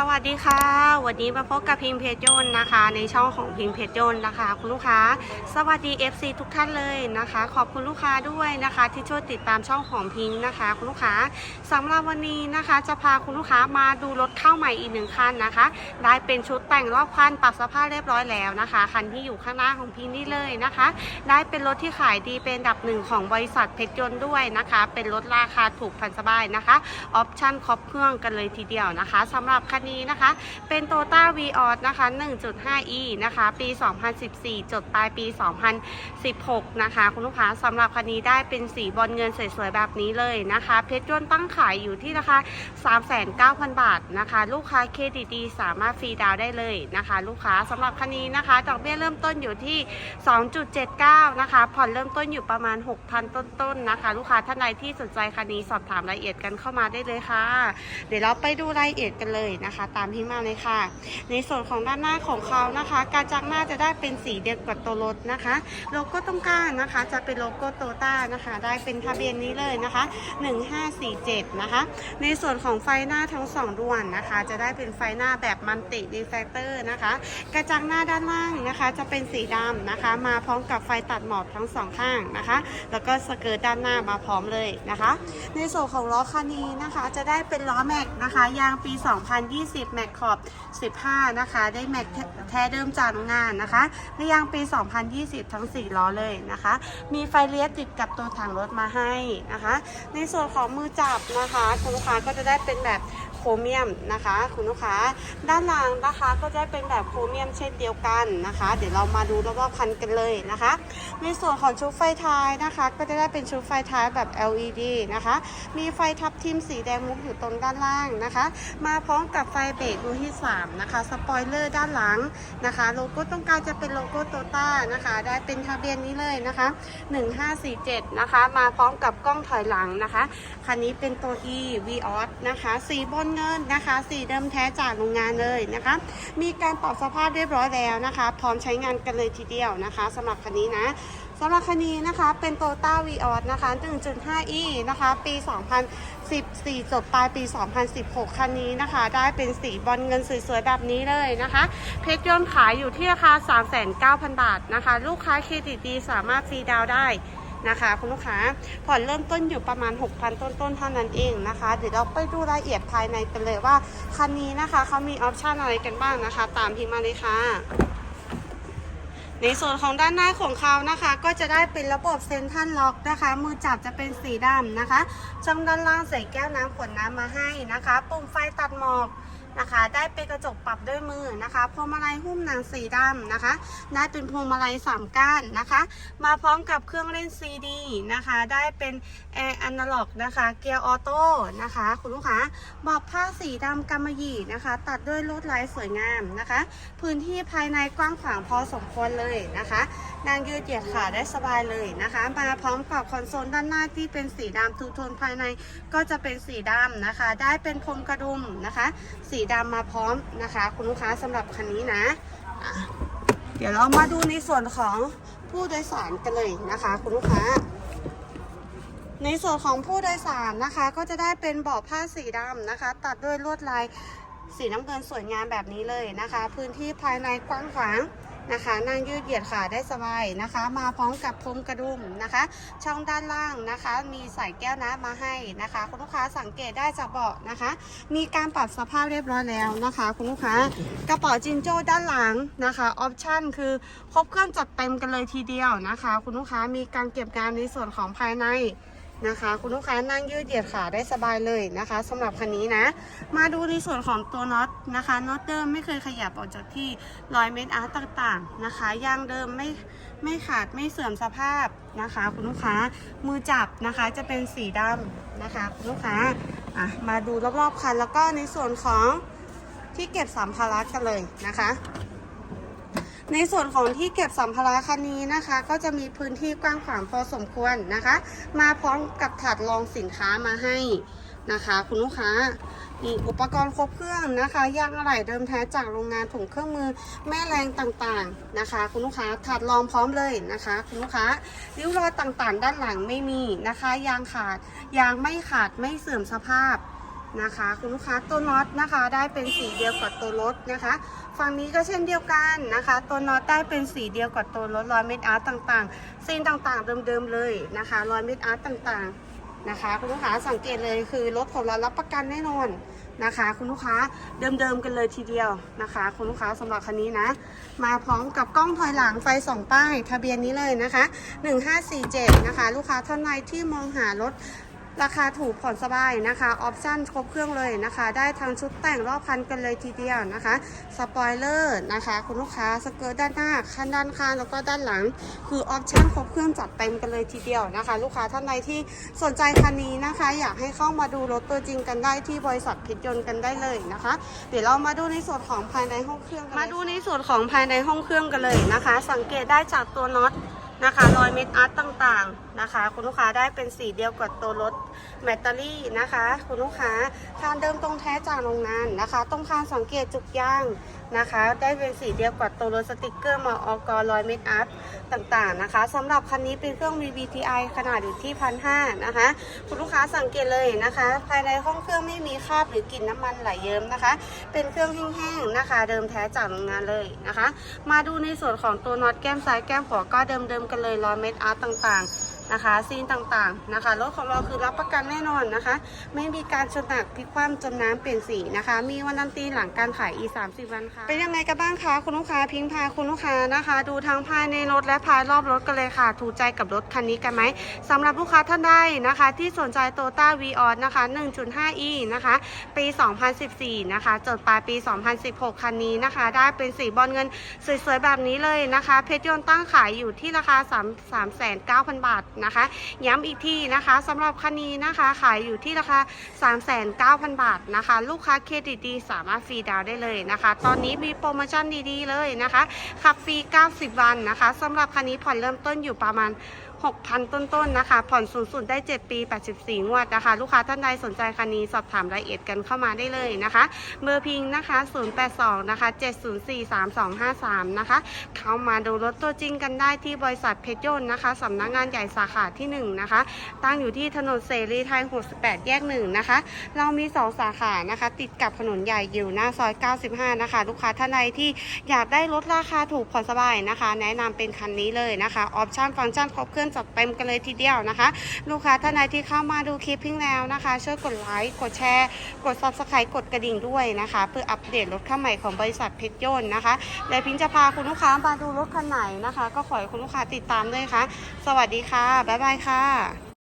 สวัสดีค่ะ วันนี้มาพบกับพิมเพจยนนะคะ ในช่องของพิมเพจยนนะคะ คุณลูกค้า สวัสดี FC ทุกท่านเลยนะคะ ขอบคุณลูกค้าด้วยนะคะ ที่ช่วยติดตามช่องของพิมนะคะ คุณลูกค้าสำหรับวันนี้นะคะ จะพาคุณลูกค้ามาดูรถเข้าใหม่อีกหนึ่งคันนะคะ ได้เป็นชุดแต่งรอบคันปรับสภาพเรียบร้อยแล้วนะคะคันที่อยู่ข้างหน้าของพิมนี่เลยนะคะ ได้เป็นรถที่ขายดีเป็นดับหนึ่งของบริษัทเพชรยนด้วยนะคะ เป็นรถราคาถูกพันสบายนะคะออปชั่นครบเครื่องกันเลยทีเดียวนะคะสำหรับคันนี้นะคะ เป็น t o ต้า v ีออนะคะ 1.5e นะคะ ปี 2014 จดปลายปี 2016 นะคะ คุณลูกค้าสำหรับคันนี้ได้เป็นสีบอลเงินสวยๆ แบบนี้เลยนะคะ เพชรยนต์ตั้งขายอยู่ที่ราคา 39,000 บาทนะคะ ลูกค้าเครดิตดีสามารถฟรีดาวได้เลยนะคะ ลูกค้าสำหรับคันนี้นะคะดอกเบี้ยเริ่มต้นอยู่ที่ 2.79 นะคะ ผ่อนเริ่มต้นอยู่ประมาณ 6,000 ต้นๆนะคะ ลูกค้าท่านใดที่สนใจคันนี้สอบถามรายละเอียดกันเข้ามาได้เลยค่ะ เดี๋ยวเราไปดูรายละเอียดกันเลยนะคะตามที่มาเลยค่ะ ในส่วนของด้านหน้าของเขานะคะ การจักหน้าจะได้เป็นสีเดียวกับตัวรถนะคะ โลโก้ตรงกลางนะคะ จะเป็นโลโก้โตต้านะคะ ได้เป็นทะเบียนนี้เลยนะคะ 1547 นะคะ ในส่วนของไฟหน้าทั้งสองดวงนะคะ จะได้เป็นไฟหน้าแบบมันติดีแฟกเตอร์นะคะ กระจังหน้าด้านล่างนะคะ จะเป็นสีดำนะคะ มาพร้อมกับไฟตัดหมอกทั้งสองข้างนะคะ แล้วก็สเกิร์ตด้านหน้ามาพร้อมเลยนะคะ ในส่วนของล้อคันนี้นะคะ จะได้เป็นล้อแม็กนะคะ ยางปี 2020 20 แม็กขอบ 15 นะคะ ได้แม็กแท้เดิมจากโรงงานนะคะในยางปี 2020 ทั้ง 4 ล้อเลยนะคะ มีไฟเลี้ยติดกับตัวถังรถมาให้นะคะ ในส่วนของมือจับนะคะคุณลูกค้าก็จะได้เป็นแบบ รเมียมนะคะ คุณลูกค้า ด้านหลังนะคะก็จะเป็นแบบโครเมียมเช่นเดียวกันนะคะ เดี๋ยวเรามาดูรอบๆคันกันเลยนะคะ ในส่วนของชุดไฟท้ายนะคะ ก็จะได้เป็นชุดไฟท้ายแบบ LED นะคะ มีไฟทับทิมสีแดงมุกอยู่ตรงด้านล่างนะคะ มาพร้อมกับไฟเบรกดวงที่ 3 นะคะ สปอยเลอร์ด้านหลังนะคะ โลโก้ตรงกลางจะเป็นโลโก้โตต้านะคะ ได้เป็นทะเบียนนี้เลยนะคะ 1547 นะคะ มาพร้อมกับกล้องถอยหลังนะคะ คันนี้เป็นตัว E v o s นะคะ สีบนเงินนะคะ สีเดิมแท้จากโรงงานเลยนะคะ มีการปรับสภาพเรียบร้อยแล้วนะคะ พร้อมใช้งานกันเลยทีเดียวนะคะสำหรับคันนี้นะสำหรับคันนี้นะคะเป็น t o ต้า v ีออนะคะ 1.5e นะคะ ปี 2014 จบปลายปี 2016 คันนี้นะคะ ได้เป็นสีบอลเงินสวยๆแบบนี้เลยนะคะ เพชรยนต์ขายอยู่ที่ราคา 39,000 บาทนะคะ ลูกค้าเครดิตดีสามารถฟรีดาวน์ได้ นะคะ คุณลูกค้าผ่อนเริ่มต้นอยู่ประมาณ 6,000 ต้นๆเท่านั้นเองนะคะเดี๋ยวเราไปดูรายละเอียดภายในกันเลยว่าคันนี้นะคะเขามีออปชันอะไรกันบ้างนะคะ ตามที่มาเลยค่ะในส่วนของด้านหน้าของเขานะคะ ก็จะได้เป็นระบบเซนทรัลล็อกนะคะ มือจับจะเป็นสีดำนะคะช่องด้านล่างใส่แก้วน้ำขวดน้ำมาให้นะคะ ปุ่มไฟตัดหมอก นะคะ ได้เป็นกระจกปรับด้วยมือนะคะ พวงมาลัยหุ้มหนังสีดำนะคะ ได้เป็นพวงมาลัยสามก้านนะคะ มาพร้อมกับเครื่องเล่นซีดีนะคะ ได้เป็นแอร์อนาล็อกนะคะ เกียร์ออโต้นะคะ คุณลูกค้าบอกผ้าสีดำกำมะหยี่นะคะ ตัดด้วยลวดลายสวยงามนะคะ พื้นที่ภายในกว้างขวางพอสมควรเลยนะคะนางยืดเหยียดขาได้สบายเลยนะคะ มาพร้อมกับคอนโซลด้านหน้าที่เป็นสีดำทูโทนภายในก็จะเป็นสีดำนะคะ ได้เป็นพรมกระดุมนะคะ สีดำมาพร้อมนะคะ คุณลูกค้าสำหรับคันนี้นะะเดี๋ยวเรามาดูในส่วนของผู้โดยสารกันเลยนะคะ คุณลูกค้า ในส่วนของผู้โดยสารนะคะ ก็จะได้เป็นเบาะผ้าสีดำนะคะ ตัดด้วยลวดลายสีน้ำเงินสวยงามแบบนี้เลยนะคะ พื้นที่ภายในกว้างขวาง นะคะ นั่งยืดเหยียดขาได้สบายนะคะ มาพร้อมกับพรมกระดุมนะคะ ช่องด้านล่างนะคะ มีใส่แก้วน้ำมาให้นะคะ คุณลูกค้าสังเกตได้จากเบาะนะคะ มีการปรับสภาพเรียบร้อยแล้วนะคะ คุณลูกค้ากระเป๋าจินโจ้ด้านหลังนะคะออปชั่นคือครบเครื่องจัดเต็มกันเลยทีเดียวนะคะ คุณลูกค้ามีการเก็บงานในส่วนของภายใน นะคะ คุณลูกค้านั่งยืดเหยียดขาได้สบายเลยนะคะสำหรับคันนี้นะ มาดูในส่วนของตัวน็อตนะคะน็อตเดิมไม่เคยขยับออกจากที่รอยเม็ดอาร์ตต่างๆนะคะยางเดิมไม่ไม่ขาดไม่เสื่อมสภาพนะคะ คุณลูกค้ามือจับนะคะจะเป็นสีดำนะคะ คุณลูกค้าอะมาดูรอบๆคันแล้วก็ในส่วนของที่เก็บสัมภาระกันเลยนะคะ ในส่วนของที่เก็บสัมภาระคันนี้นะคะ ก็จะมีพื้นที่กว้างขวางพอสมควรนะคะ มาพร้อมกับถาดรองสินค้ามาให้นะคะ คุณลูกค้ามีอุปกรณ์ครบเครื่องนะคะยางอะไหล่เดิมแท้จากโรงงานถุงเครื่องมือแม่แรงต่างๆนะคะ คุณลูกค้าถาดรองพร้อมเลยนะคะ คุณลูกค้าริ้วรอยต่างๆ ด้านหลังไม่มีนะคะ ยางขาดยางไม่ขาดไม่เสื่อมสภาพ นะคะ คุณลูกค้าตัวน็อตนะคะ ได้เป็นสีเดียวกับตัวรถนะคะ ฝั่งนี้ก็เช่นเดียวกันนะคะ ตัวน็อตได้เป็นสีเดียวกับตัวรถรอยเม็ดอาร์ตต่างๆซีนต่างๆเดิมๆเลยนะคะรอยเม็ดอาร์ตต่างๆนะคะ คุณลูกค้าสังเกตเลยคือรถของเรารับประกันแน่นอนนะคะ คุณลูกค้าเดิมๆกันเลยทีเดียวนะคะ คุณลูกค้าสำหรับคันนี้นะ มาพร้อมกับกล้องถอยหลังไฟสองป้าย ทะเบียนนี้เลยนะคะ 1547 นะคะ ลูกค้าท่านใดที่มองหารถ ราคาถูกผ่อนสบายนะคะออปชั่นครบเครื่องเลยนะคะ ได้ทั้งชุดแต่งรอบคันกันเลยทีเดียวนะคะสปอยเลอร์นะคะ คุณลูกค้าสเกิร์ตด้านหน้าคันด้านข้างแล้วก็ด้านหลัง คือออปชั่นครบเครื่องจัดเต็มกันเลยทีเดียวนะคะ ลูกค้าท่านใดที่สนใจคันนี้นะคะ อยากให้เข้ามาดูรถตัวจริงกันได้ที่บริษัทพิจยนต์กันได้เลยนะคะ เดี๋ยวเรามาดูในส่วนของภายในห้องเครื่องมาดูในส่วนของภายในห้องเครื่องกันเลยนะคะ สังเกตได้จากตัวน็อต นะคะรอยเม็ดอาร์ตต่างๆนะคะ คุณลูกค้าได้เป็นสีเดียวกับตัวรถ แบตเตอรี่นะคะ คุณลูกค้าคานเดิมตรงแท้จากโรงงานนะคะ ตรงคานสังเกตจุกย่างนะคะ ได้เป็นสีเดียวกับตัวรถสติกเกอร์มาออกรอยเม็ดอาร์ตต่างๆนะคะสำหรับคันนี้เป็นเครื่อง VVTi ขนาดอยู่ที่พันห้านะคะ คุณลูกค้าสังเกตเลยนะคะ ภายในห้องเครื่องไม่มีคราบหรือกลิ่นน้ำมันไหลเยิ้มนะคะ เป็นเครื่องแห้งๆนะคะ เดิมแท้จากโรงงานเลยนะคะ มาดูในส่วนของตัวน็อตแก้มซ้ายแก้มขวาก็เดิมๆกันเลยรอยเม็ดอาร์ตต่างๆ นะคะ ซีนต่างๆนะคะรถของเราคือรับประกันแน่นอนนะคะ ไม่มีการชนหนักพลิกคว่ำจมน้ำเปลี่ยนสีนะคะ มีวันนันตีหลังการขายอี 30 วันค่ะ เป็นยังไงกันบ้างคะคุณลูกค้าพิงพาคุณลูกค้านะคะ ดูทั้งภายในรถและภายรอบรถกันเลยค่ะ ถูกใจกับรถคันนี้กันไหมสำหรับลูกค้าท่านใดนะคะ ที่สนใจโตต้าวีออสนะคะ 1.5e นะคะ ปี 2014 นะคะจดปลายปี 2016 คันนี้นะคะ ได้เป็นสีบอลเงินสวยๆแบบนี้เลยนะคะ เพชรยนต์ตั้งขายอยู่ที่ราคา 3 3 9 0 0 0 บาทนะคะ ย้ำอีกทีนะคะสำหรับคันนี้นะคะขายอยู่ที่ราคา 3,900 บาทนะคะ ลูกค้าเครดิตดีสามารถฟรีดาวน์ได้เลยนะคะ ตอนนี้มีโปรโมชั่นดีๆเลยนะคะขับฟรี 90 วันนะคะสำหรับคันนี้ผ่อนเริ่มต้นอยู่ประมาณ 6,000 ต้นๆนะคะ ผ่อนสูงสุดได้ 7 ปี 84 งวดนะคะ ลูกค้าท่านใดสนใจคันนี้สอบถามรายละเอียดกันเข้ามาได้เลยนะคะ เบอร์พิงนะคะ 082 นะคะ 704 3253 นะคะ เข้ามาดูรถตัวจริงกันได้ที่บริษัทเพชรยนต์นะคะสำนักงานใหญ่สาขาที่ 1 นะคะ ตั้งอยู่ที่ถนนเสรีไทย 68 แยก 1 นะคะ เรามี 2 สาขานะคะ ติดกับถนนใหญ่อยู่หน้าซอย 95 นะคะ ลูกค้าท่านใดที่อยากได้รถราคาถูกผ่อนสบายนะคะ แนะนำเป็นคันนี้เลยนะคะ ออปชั่นฟังก์ชันครบเครื่องจัดเต็มกันเลยทีเดียวนะคะ ลูกค้าท่านใดที่เข้ามาดูคลิปพิ้งแล้วนะคะ ช่วยกดไลค์กดแชร์ กด subscribe กดกระดิ่งด้วยนะคะ เพื่ออัปเดตรถข้าใหม่ของบริษัทเพชรยนต์นะคะและพิงจะพาคุณลูกค้ามาดูรถคันไหนนะคะ ก็ขอให้คุณลูกค้าติดตามด้วยค่ะ สวัสดีค่ะบ๊ายบายค่ะ